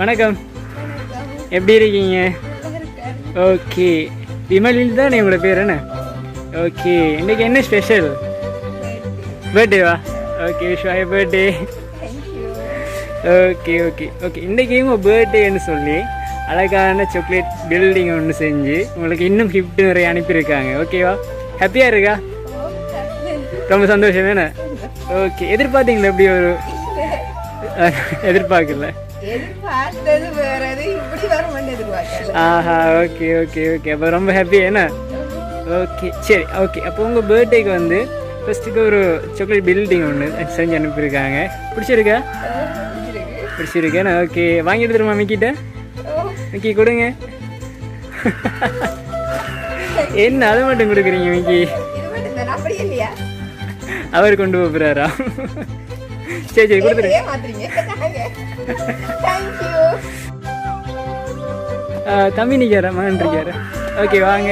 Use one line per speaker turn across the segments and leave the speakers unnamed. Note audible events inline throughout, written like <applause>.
வணக்கம். எப்படி இருக்கீங்க? ஓகே. விமலில் தான் உங்களோட பேர் என்ன? ஓகே. இன்னைக்கு என்ன special பர்த்டேவா okay wish birthday okay okay okay. இன்றைக்கி உங்கள் பர்த்டேன்னு சொல்லி அழகான சாக்லேட் பில்டிங் ஒன்று செஞ்சு உங்களுக்கு இன்னும் கிஃப்ட் நிறைய அனுப்பியிருக்காங்க. ஓகேவா ஹாப்பியாக இருக்கா? ரொம்ப சந்தோஷம் என்ன? ஓகே எதிர்பார்த்தீங்களா எப்படி ஒரு எதிர்பார்க்கல.
எதிர்பார்த்தது வேறது இப்படி வரும்னு எதிர்பார்க்கல
ஆஹா ஓகே ஓகே ஓகே அப்போ ரொம்ப ஹாப்பி என்ன? ஓகே சரி ஓகே அப்போ உங்கள் பர்த்டேக்கு வந்து ஃபஸ்ட்டுக்கு ஒரு சாக்லேட் பில்டிங் ஒன்று செஞ்சு அனுப்பியிருக்காங்க. பிடிச்சிருக்கா? பிடிச்சிருக்கேண்ணா ஓகே வாங்கி எடுத்துருமா மிக்கிட்ட. மிக்கி கொடுங்க. என்ன அதை மட்டும் கொடுக்குறீங்க மிக்கி? அவர் கொண்டு போகிறாரா சரி சரி கொடுத்துரு
ஏமாத்துறீங்க தேங்க்யூ
தம்பி நிற்கிற மகன் இருக்காரு ஓகே வாங்க.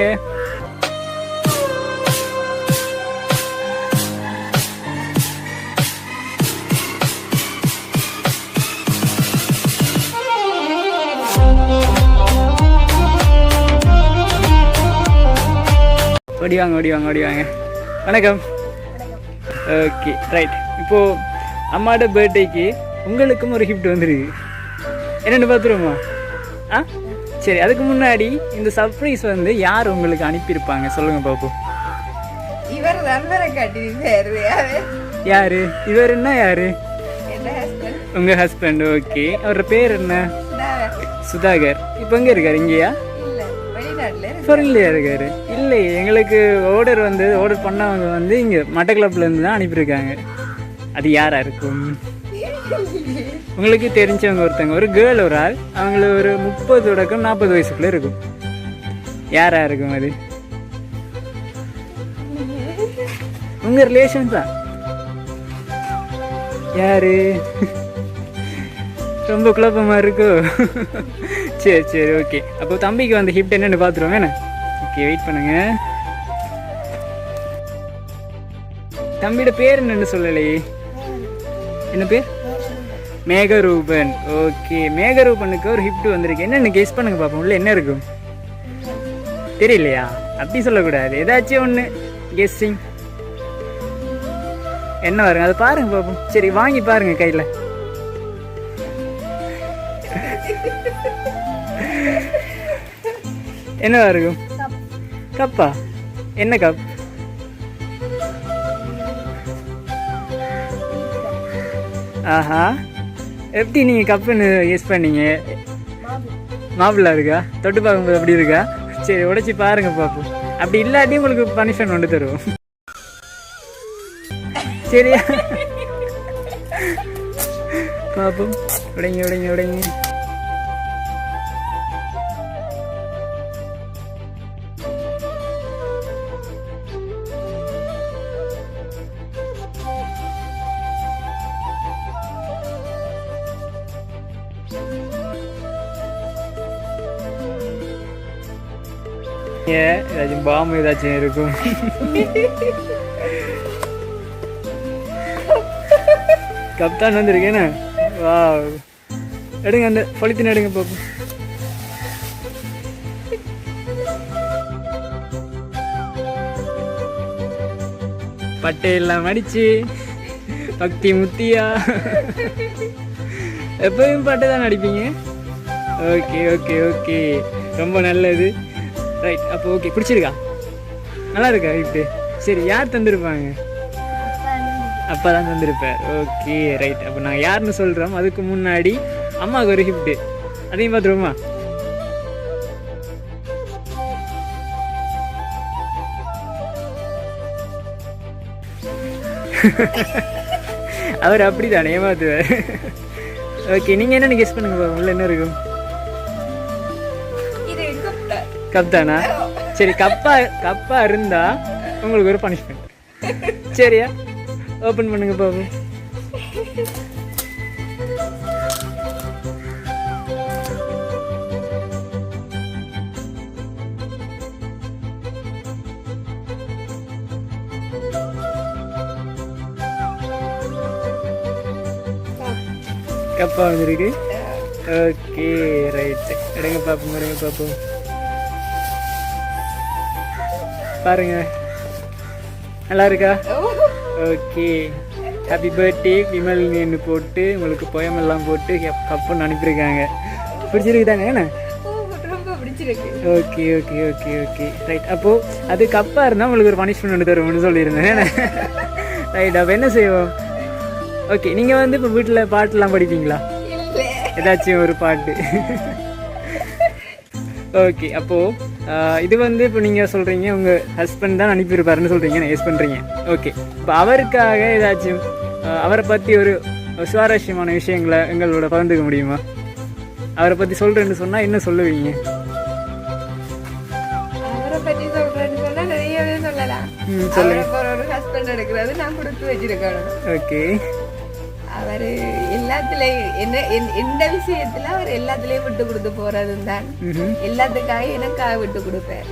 ஓடி வாங்க ஓடி வாங்க ஓடி வாங்க. வணக்கம். ஓகே ரைட் இப்போது அம்மாவோட பர்த்டேக்கு உங்களுக்கும் ஒரு கிஃப்ட் வந்துருக்கு என்னென்னு பார்த்துருவோமா? ஆ? சரி அதுக்கு முன்னாடி இந்த சர்ப்ரைஸ் வந்து யார் உங்களுக்கு அனுப்பியிருப்பாங்க? சொல்லுங்கள் பாப்போம்.
இவர்
யார்? இவர் என்ன யார்?
என்ன ஹஸ்பண்ட்
ஓகே அவரோட பேர் என்ன? சுதாகர். இப்போ எங்கே இருக்கார்? இங்கேயா. ஃபாரின்லையா இருக்காரு. இல்லை எங்களுக்கு ஆர்டர் வந்து ஆர்டர் பண்ணவங்க வந்து இங்கே மட்டக்களப்புலேருந்து தான் அனுப்பியிருக்காங்க. அது யாராக இருக்கும்? உங்களுக்கு தெரிஞ்சவங்க ஒருத்தவங்க ஒரு கேர்ள் ஒரு ஆள். அவங்களுக்கு ஒரு முப்பது தொடக்கம் நாற்பது வயசுக்குள்ளே இருக்கும். யாரா இருக்கும் அது? உங்க ரிலேஷன் தான் யாரு? ரொம்ப குழப்பமா இருக்கோ? சரி சரி ஓகே அப்போ தம்பிக்கு வந்த ஹிப்ட் என்னன்னு பார்த்துருவோம் என்ன? ஓகே வெயிட் பண்ணுங்க. தம்பியோட பேர் என்னன்னு சொல்லலையே. என்ன பேர்? மேகரூபன். ஓகே மேகரூபனுக்கு ஒரு ஹிப்ட் வந்திருக்கு. என்னன்னு கெஸ் பண்ணுங்க பாப்போம். உள்ள என்ன இருக்கும்? தெரியலையா? அப்படி சொல்லக்கூடாது. ஏதாச்சும் ஒன்று கெஸ்ஸிங் என்ன வருங்க? அதை பாருங்க பாப்போம். சரி வாங்கி பாருங்க கையில். என்னவா இருக்கும் கப்பா? என்ன கப்? ஆஹா. எப்படி நீங்கள் கப்புன்னு யூஸ் பண்ணீங்க? மாப்பிள்ளை இருக்கா? தொட்டு பார்க்கும்போது அப்படி இருக்கா? சரி உடைச்சி பாருங்க பார்ப்போம் அப்படி இல்லாட்டி உங்களுக்கு பனிஷ்மெண்ட் கொண்டு தருவோம். சரியா? பார்ப்போம் உடைங்க உடைங்க உடைங்க. ஏன் ஏதாச்சும் பாம்பு ஏதாச்சும் இருக்கும். கப்தான் வந்திருக்கேன்னு வா எடுங்க அந்த பொலித்தின் எடுங்க பாப்போம். பட்டையெல்லாம் அடிச்சு பக்தி முத்தியா? எப்பவும் பாட்டு தான் நடிப்பீங்க ஓகே ஓகே ஓகே. ரொம்ப நல்லது. ரைட் அப்போ ஓகே பிடிச்சிருக்கா? நல்லா இருக்கா கிஃப்ட்டு சரி யார் தந்திருப்பாங்க? அப்பா தான் தந்திருப்பார். ஓகே ரைட் அப்போ நான் யாருன்னு சொல்கிறோம் அதுக்கு முன்னாடி அம்மாவுக்கு ஒரு கிஃப்ட்டு அதையும் பார்த்துருவோமா? <laughs> அவர் அப்படி தான் ஏமாத்துவார். ஓகே நீங்கள் என்னென்னு கெஸ் பண்ணுங்க உள்ள என்ன இருக்கும்? கப் தானா சரி கப்பா கப்பா இருந்தா உங்களுக்கு ஒரு பனிஷ்மெண்ட் சரியா? ஓப்பன் பண்ணுங்க பாப்போம் கப்பா வந்திருக்கு. ஓகே ரைட் எடுங்க பார்ப்போம் எடுங்க பார்ப்போம் பாருங்க. நல்லா இருக்கா ஓகே. ஹாப்பி பர்த்டே விமல்னு போட்டு உங்களுக்கு எல்லாம் போட்டு கப்புன்னு அனுப்பியிருக்காங்க. பிடிச்சிருக்கு தானே என்ன? Okay okay okay okay. Right அப்போது அது கப்பாக இருந்தால் உங்களுக்கு ஒரு பனிஷ்மெண்ட் தருவோம்னு சொல்லியிருந்தேன். ரைட் அப்போ என்ன செய்வோம்? ஓகே நீங்கள் வந்து இப்போ வீட்டில் பாட்டெல்லாம் படிப்பீங்களா? ஏதாச்சும் ஒரு பாட்டு. ஓகே அப்போது இது வந்து இப்போ நீங்கள் சொல்கிறீங்க உங்கள் ஹஸ்பண்ட் தான் அனுப்பியிருப்பாருன்னு சொல்கிறீங்க எஸ் பண்ணுறீங்க ஓகே இப்போ அவருக்காக ஏதாச்சும் அவரை பற்றி ஒரு சுவாரஸ்யமான விஷயங்களை எங்களோட பகிர்ந்துக்க முடியுமா? அவரை பற்றி சொல்கிறேன்னு சொன்னால் என்ன சொல்லுவீங்க?
சொல்லலாம். நான்
ஓகே
அவரு எல்லாத்துலயும் என்ன எந்த- விஷயத்துல அவர் எல்லாத்துலயும் விட்டு கொடுத்து போறதும் தான். எல்லாத்துக்காக எனக்காக விட்டு கொடுப்பேன்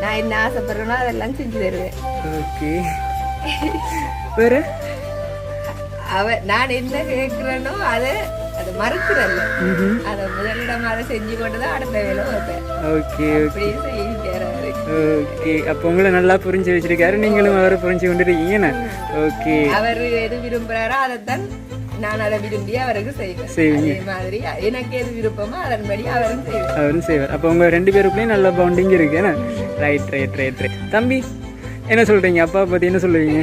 நான் என்ன ஆசைப்படுறேனோ அதெல்லாம் செஞ்சு தருவேன்.
ஓகே. வேற?
அவ நான் என்ன கேட்கிறேனோ அதை அதை மறுக்கிறல்ல. அதை முதலிடம் அதை செஞ்சு கொண்டு தான் அடுத்த வேலை வைப்பேன்
ஓகே
அப்படியே செய்யிட்டார் அவரு
ஓகே அப்போ உங்களை நல்லா புரிஞ்சு வச்சிருக்காரு. நீங்களும் அவரை புரிஞ்சு கொண்டு இருக்கீங்கண்ணே ஓகே
அவர் எது விரும்புறாரோ அதைத்தான் நான் அதை விரும்பி அவருக்கு செய்வேன்.
செய்வீங்க.
அதே மாதிரி எனக்கு எது விருப்பமோ அதன்படி அவரும் செய்வேன்
அவரும் செய்வார். அப்போ உங்கள் ரெண்டு பேருக்குள்ளேயும் நல்ல பவுண்டிங் இருக்கு. என்ன? ரைட் ரைட் ரைட் ரைட் தம்பி என்ன சொல்கிறீங்க அப்பா பற்றி என்ன சொல்லுவீங்க?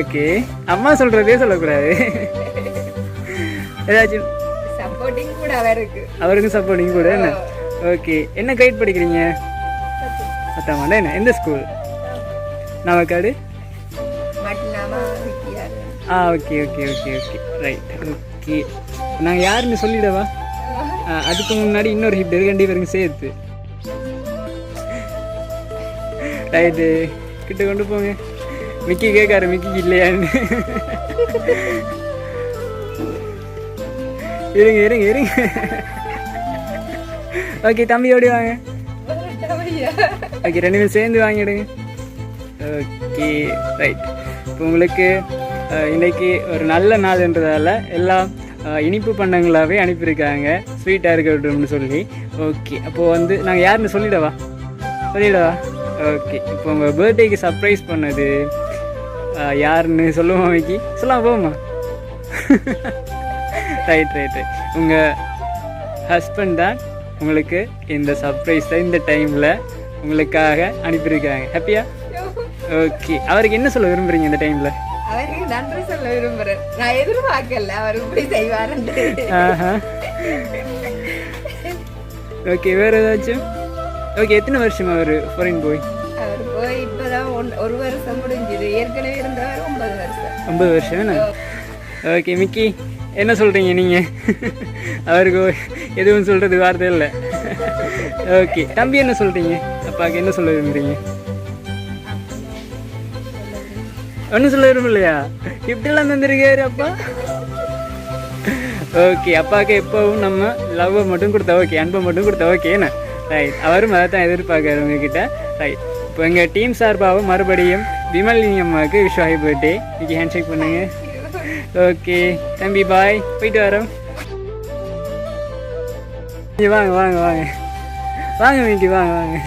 ஓகே அம்மா சொல்கிறதே சொல்லக்கூடாது. ஏதாச்சும்
சப்போர்ட்டிங் கூட அவருக்கு.
அவருக்கும் சப்போர்ட்டிங் கூட என்ன? ஓகே என்ன கைட் படிக்கிறீங்க? பத்தாம்? ஆண்டா என்ன எந்த ஸ்கூல் நமக்காடு ஆ okay okay okay okay right okay நாங்கள் யாருன்னு சொல்லிடவா? அதுக்கு முன்னாடி இன்னொரு ஹிட் இருக்கு ரெண்டு பேருக்கும் சேர்த்து. ரைட்டு கிட்ட கொண்டு போங்க. மிக்கி கேட்காரு மிக்கி இல்லையான்னு. இருங்க இருங்க இருங்க. ஓகே தம்பி ஓடி வாங்க. ஓகே ரெண்டு பேரும் சேர்ந்து வாங்கிடுங்க. ஓகே ரைட் இப்போ உங்களுக்கு அஹ், இன்னைக்கு ஒரு நல்ல நாள்ன்றதால எல்லாம் இனிப்பு பண்டங்களாகவே அனுப்பியிருக்காங்க. ஸ்வீட்டாக இருக்கட்டும்னு சொல்லி. ஓகே அப்போது வந்து நாங்கள் யாருன்னு சொல்லிடவா? சொல்லிடவா? ஓகே இப்போ உங்கள் பர்த்டேக்கு சர்ப்ரைஸ் பண்ணது யாருன்னு சொல்லுவோம் விக்கி? சொல்லலாம் போமா ரைட் ரைட் ரைட் உங்கள் ஹஸ்பண்ட் தான் உங்களுக்கு இந்த சர்ப்ரைஸை இந்த டைமில் உங்களுக்காக அனுப்பியிருக்காங்க ஹாப்பியா ஓகே அவருக்கு என்ன சொல்ல விரும்புறீங்க இந்த டைமில்
அவருக்கு நன்றி சொல்ல விரும்புறேன். நான் எதிர்பார்க்கல அவர் இப்படி செய்வாருன்ட்டு.
ஓகே வேறு ஏதாச்சும்? ஓகே எத்தனை வருஷம் அவர் ஃபாரின் போய்
அவர் போய் இப்பதான் ஒன்- ஒரு வருஷம் முடிஞ்சது. ஏற்கனவே இருந்தவர் ஒன்பது வருஷம்.
ஐம்பது வருஷம் ஓகே மிக்கி என்ன சொல்கிறீங்க நீங்கள் அவருக்கு எதுவும் சொல்கிறது வார்த்தை இல்லை. ஓகே. தம்பி என்ன சொல்கிறீங்க அப்பாவுக்கு என்ன சொல்ல விரும்புறீங்க? ஒன்றும் சொல்ல விரும்பலையா? இப்படிலாம் தந்திருக்காரு அப்பா. ஓகே. அப்பாவுக்கு எப்போவும் நம்ம லவ்வை மட்டும் கொடுத்தா ஓகே அன்பை மட்டும் கொடுத்தா ஓகேண்ணா ரைட் அவரும் அதை தான் எதிர்பார்க்காரு உங்ககிட்ட. ரைட் இப்போ எங்கள் டீம் சார்பாகவும் மறுபடியும் விமலினி அம்மாவுக்கு விஷ் ஆகி போயிட்டு இன்னைக்கு ஹேண்ட் ஷேக் பண்ணுங்கள் ஓகே தம்பி பாய் போயிட்டு வரோம் வாங்க வாங்க வாங்க. வாங்க மிக்கி வாங்க வாங்க.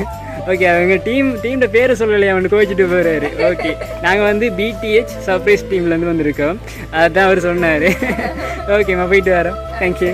ஓகே அவங்க டீம் டீம்ட பேரை சொல்லலையே அவனு கோச்சிட்டு போகிறாரு ஓகே நாங்கள் வந்து பிடிஹெச் சர்ப்ரைஸ் டீம்லேருந்து வந்திருக்கோம். அதுதான் அவர் சொன்னார். ஓகேம்மா போயிட்டு வரோம். தேங்க்யூ